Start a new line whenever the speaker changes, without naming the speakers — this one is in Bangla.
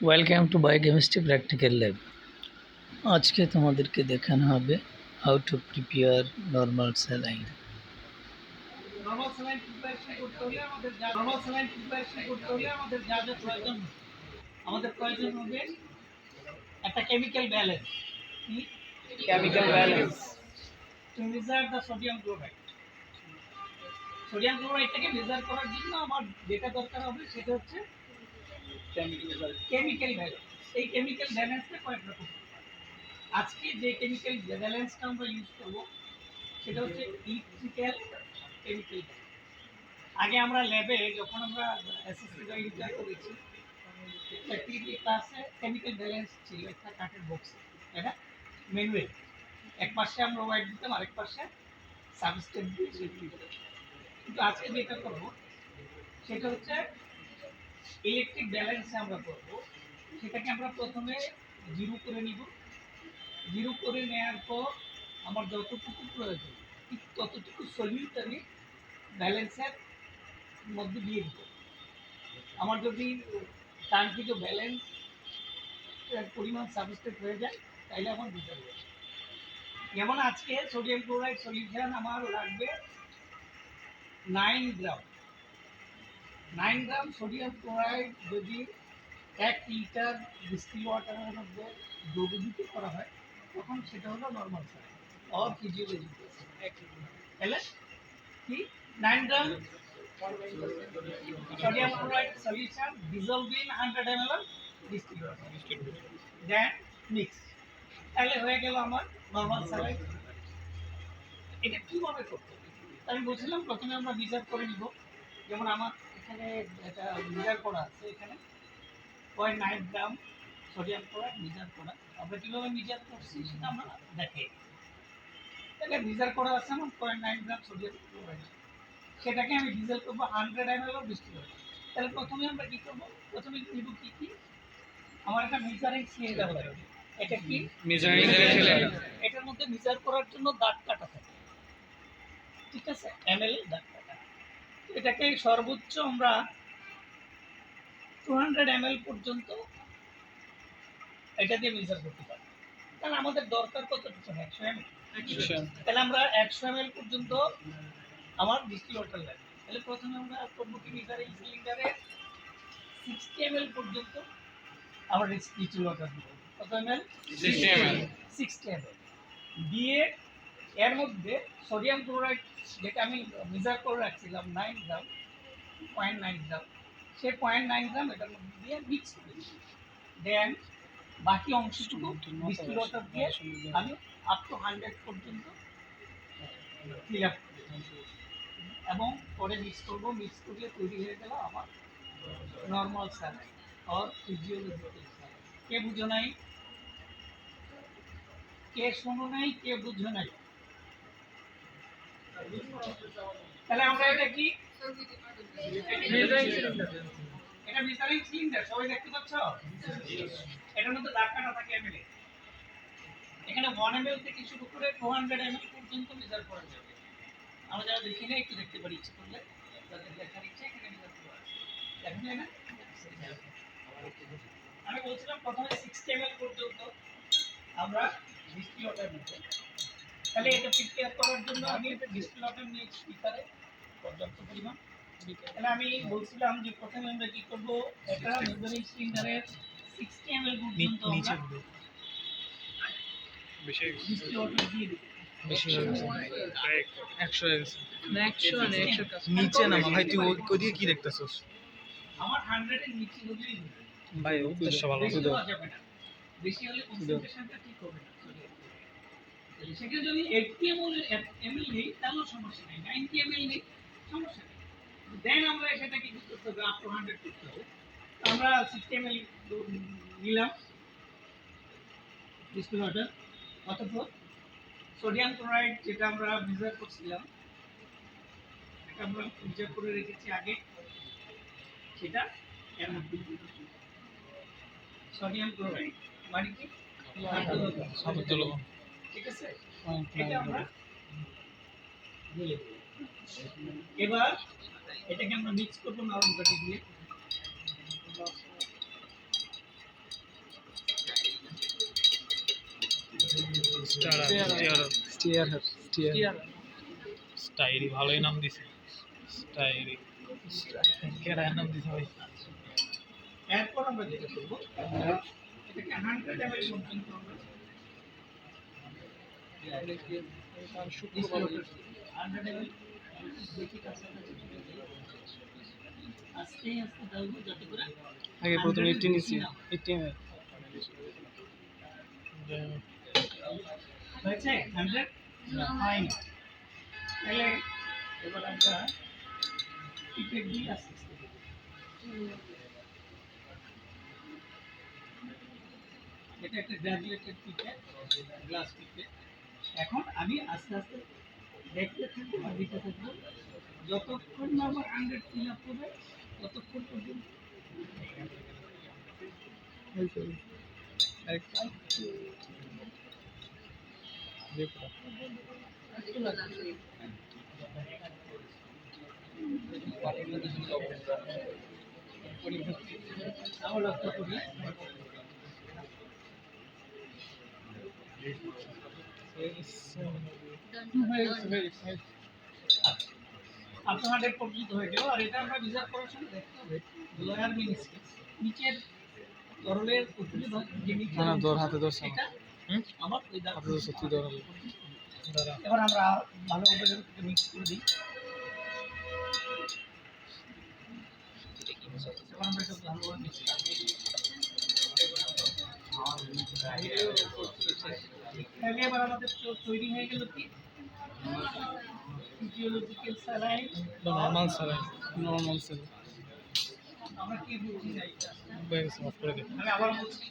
Welcome to biochemistry practical lab আজকে তোমাদেরকে দেখানো হবে how to prepare normal saline
আমাদের প্রয়োজন হবে। একটা কেমিক্যাল ব্যালেন্স কি?
Chemical balance.
To measure the sodium chloride sodium ক্লোরাইডটাকে measure করার জন্য আমার যেটা দরকার হবে সেটা হচ্ছে কেমিক্যাল ব্যালেন্স এই কেমিক্যাল ব্যালেন্সটা কয়েক রকম আজকে যে কেমিক্যাল ব্যালেন্সটা আমরা ইউজ করব, সেটা হচ্ছে ইলেকট্রিক্যাল কেমিক্যাল আগে আমরা ল্যাবে যখন আমরা এসএসসি ইউজ করেছি প্র্যাকটিক্যালি ক্লাসে কেমিক্যাল ব্যালেন্স ছিল একটা কাঠের বক্সে না? ম্যানুয়াল এক পাশে আমরা ওয়াইট দিতাম, আরেক পাশে সাবস্টেট দিয়ে কিন্তু আজকে যেটা করব, সেটা হচ্ছে ইলেকট্রিক ব্যালেন্সে আমরা করব, সেটাকে আমরা প্রথমে জিরো করে নিব। জিরো করে নেওয়ার পর আমার যতটুকু প্রয়োজন, ঠিক ততটুকু সলিউট আমি ব্যালেন্সের মধ্যে দিয়ে দিব। আমার যদি কাঙ্ক্ষিত ব্যালেন্স পরিমাণ সাবস্টেট হয়ে যায় তাহলে আমার দিতে হবে যেমন আজকে সোডিয়াম ক্লোরাইড সলিউশন আমার লাগবে nine gram nine gram sodium chloride যদি এক লিটার ডিস্টিল ওয়াটারের মধ্যে দ্রবীভূত করা হয়, তখন সেটা হলো নর্মাল সাইজ অর ফিজিওলজি তাহলে কি? Nine gram chloride solution dissolved in 100 ml of distilled water. Then mix. তাহলে হয়ে গেল আমার নর্মাল স্যালাইন এটা কীভাবে করতে আমি বলছিলাম, প্রথমে আমরা মিজার করে নিব। যেমন আমার এখানে এটা মিজার করা আছে এখানে। Point nine gram sodium chloride measure করা। আমরা কীভাবে মিজার করছি সেটা আমরা দেখাই তাহলে মিজার করা আছে আমার point nine gram sodium chloride সেটাকে আমি ডিজেল করব হান্ড্রেড এম এল ডিস্টিল তাহলে প্রথমে আমরা কি করব? প্রথমে নিব কি কি? আমার একটা মিজারিং সিলিন্ডার লাগবে এটা কি?
Measuring cylinder.
এটার মধ্যে মিজার করার জন্য দাগ কাটা থাকে। ঠিক আছে? এম এল দাগ। এটাকে সর্বোচ্চ আমরা টু হান্ড্রেড এম এল পর্যন্ত এটা দিয়ে মেজার করতে পারি। তাহলে আমাদের দরকার কতটুকু একশো এম তাহলে আমরা একশো এম পর্যন্ত আমার ডিস্টিল ওয়াটার লাগবে। তাহলে প্রথমে আমরা কি মিটারে সিলিন্ডারে সিক্সটি এম এল পর্যন্ত আমরা ডিস্টিল ওয়াটার দেবো। কত M L
60 ml
sixty M দিয়ে এর মধ্যে সোডিয়াম ক্লোরাইড যেটা আমি মেজার করে রাখছিলাম nine gram point nine gram সে পয়েন্ট নাইন গ্রাম এটার মধ্যে দিয়ে মিক্স করে দেন বাকি অংশটুকু ওয়াটার দিয়ে আমি আপ টু হান্ড্রেড পর্যন্ত ফিল আপ এবং পরে মিক্স করব মিক্স করলে তৈরি হয়ে গেল আমার নর্মাল স্যালাইন অর ফিজিওলজিক্যাল কে বুঝো নাই? কে শোনো নাই? কে বুঝো নাই? তাহলে আমরা এটা কি? এটা মিটারিং সিলিন্ডার সবাই দেখতে পাচ্ছ? এটার মধ্যে দাগ থাকে এমএলএ এখানে ওয়ান এমএল থেকে শুরু করে টু হান্ড্রেড এমএল পর্যন্ত মেজার করা যাবে। আমরা যারা দেখি না একটু দেখতে পারি, ইচ্ছে করলে। তাদের দেখার ইচ্ছে, এখানে মেজার করা আছে। আমি বলছিলাম প্রথমে সিক্সটি এমএল পর্যন্ত আমরা ডিস্টিল ওয়াটার নিব তাহলে এটা প্রিপেয়ার করার জন্য আমি একটা ডিস্টিল ওয়াটার নিয়ে স্পিকারে পর্যাপ্ত পরিমাণ? তাহলে আমি বলছিলাম যে প্রথমে আমরা কি করব? একটা মেজারিং সিলিন্ডারের পর্যন্ত দিয়ে দিই
নিচে নামা ভাই তুই ও- ওদিকে কি দেখতেছস?
আমার হান্ড্রেডের নিচে
ভাই উদ্দেশ্য ভালো
বেশি দেওয়া যাবে না। বেশি হলে কনসেন্ট্রেশনটা ঠিক হবে না। সেটা যদি এইটটি এমএল এমএল নেই তাহলেও সমস্যা নেই। নাইনটি এমএল নেই, সমস্যা নেই। দেন আমরা সেটাকে কি করতে হবে? আপ টু হান্ড্রেড করতে হবে। আমরা সিক্সটি এমএল নিলাম। ডিসপ্লে ওয়াটার অতঃপর সোডিয়াম ক্লোরাইড যেটা আমরা মেজার করছিলাম এটা আমরা মেজার করে রেখেছি আগে। সেটা এর মধ্যে সোডিয়াম ক্লোরাইড মানে কি?
সাবুদ্দুল
হ্যাঁ, হ্যাঁ, হ্যাঁ। এবার এটাকে আমরা মিক্স করব নরম কাঠি দিয়ে।
স্টাইরি ভালোই নাম দিছে। স্টাইরি কেডা নাম দিছে ভাই?
এরপর আমরা যেটা করব হান্ড্রেড এম এল দেখি কাছাকাছি আস্তে আস্তে দাও যাতে করে
আগে প্রথমে
100
এইটি নিছি।
নাও।
এইটি
হয়েছে? হান্ড্রেড হয়নি। তাহলে এবার আমরা টিকেট দিই আস্তে আস্তে দিই। এটা একটা গ্রাজুয়েটেড টিকেট গ্লাস টিকেট এখন আমি আস্তে আস্তে দেখতে থাকব আর দিতে থাকব যতক্ষণ না আমার হান্ড্রেড ফিল আপ হবে, ততক্ষণ পর্যন্ত আমার লক্ষ্য করি আপনার হান্ড্রেড পর্যন্ত হয়ে আর এটা আমরা রিজার্ভ করার সময় দেখতে হবে।
না হাতে
এটা আমার
ধরছ তুই ধর
এবার আমরা মিক্স করে দিই এবার আমরা তাহলে এবার আমাদের তৈরি হয়ে গেল কি? Physiological saline
normal saline
normal saline
আমরা কি বুঝি
যাই
আমি আবার বলছি।